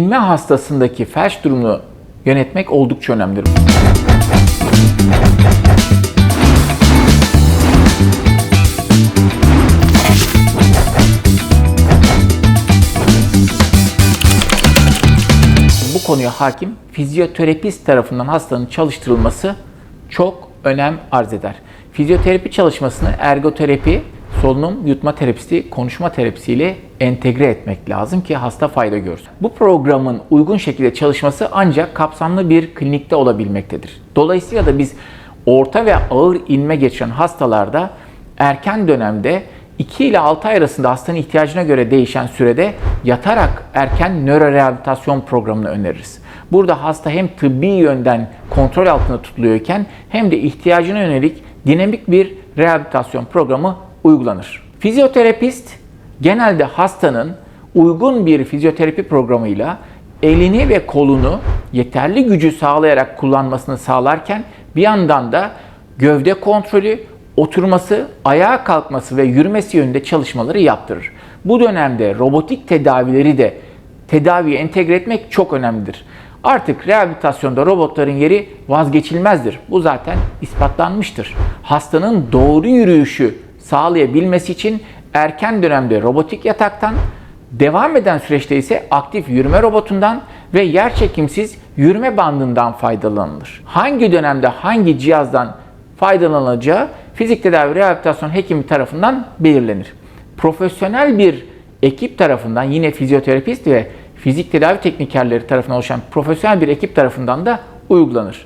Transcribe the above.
İnme hastasındaki felç durumunu yönetmek oldukça önemlidir. Bu konuya hakim fizyoterapist tarafından hastanın çalıştırılması çok önem arz eder. Fizyoterapi çalışmasını ergoterapi, solunum yutma terapisi, konuşma terapisiyle entegre etmek lazım ki hasta fayda görsün. Bu programın uygun şekilde çalışması ancak kapsamlı bir klinikte olabilmektedir. Dolayısıyla da biz orta ve ağır inme geçiren hastalarda erken dönemde 2 ile 6 ay arasında hastanın ihtiyacına göre değişen sürede yatarak erken nörorehabilitasyon programını öneririz. Burada hasta hem tıbbi yönden kontrol altında tutuluyorken hem de ihtiyacına yönelik dinamik bir rehabilitasyon programı uygulanır. Fizyoterapist genelde hastanın uygun bir fizyoterapi programıyla elini ve kolunu yeterli gücü sağlayarak kullanmasını sağlarken bir yandan da gövde kontrolü, oturması, ayağa kalkması ve yürümesi yönünde çalışmaları yaptırır. Bu dönemde robotik tedavileri de tedaviye entegre etmek çok önemlidir. Artık rehabilitasyonda robotların yeri vazgeçilmezdir. Bu zaten ispatlanmıştır. Hastanın doğru yürüyüşü sağlayabilmesi için erken dönemde robotik yataktan, devam eden süreçte ise aktif yürüme robotundan ve yerçekimsiz yürüme bandından faydalanılır. Hangi dönemde hangi cihazdan faydalanılacağı fizik tedavi rehabilitasyon hekimi tarafından belirlenir. Profesyonel bir ekip tarafından yine fizyoterapist ve fizik tedavi teknikerleri tarafından oluşan profesyonel bir ekip tarafından da uygulanır.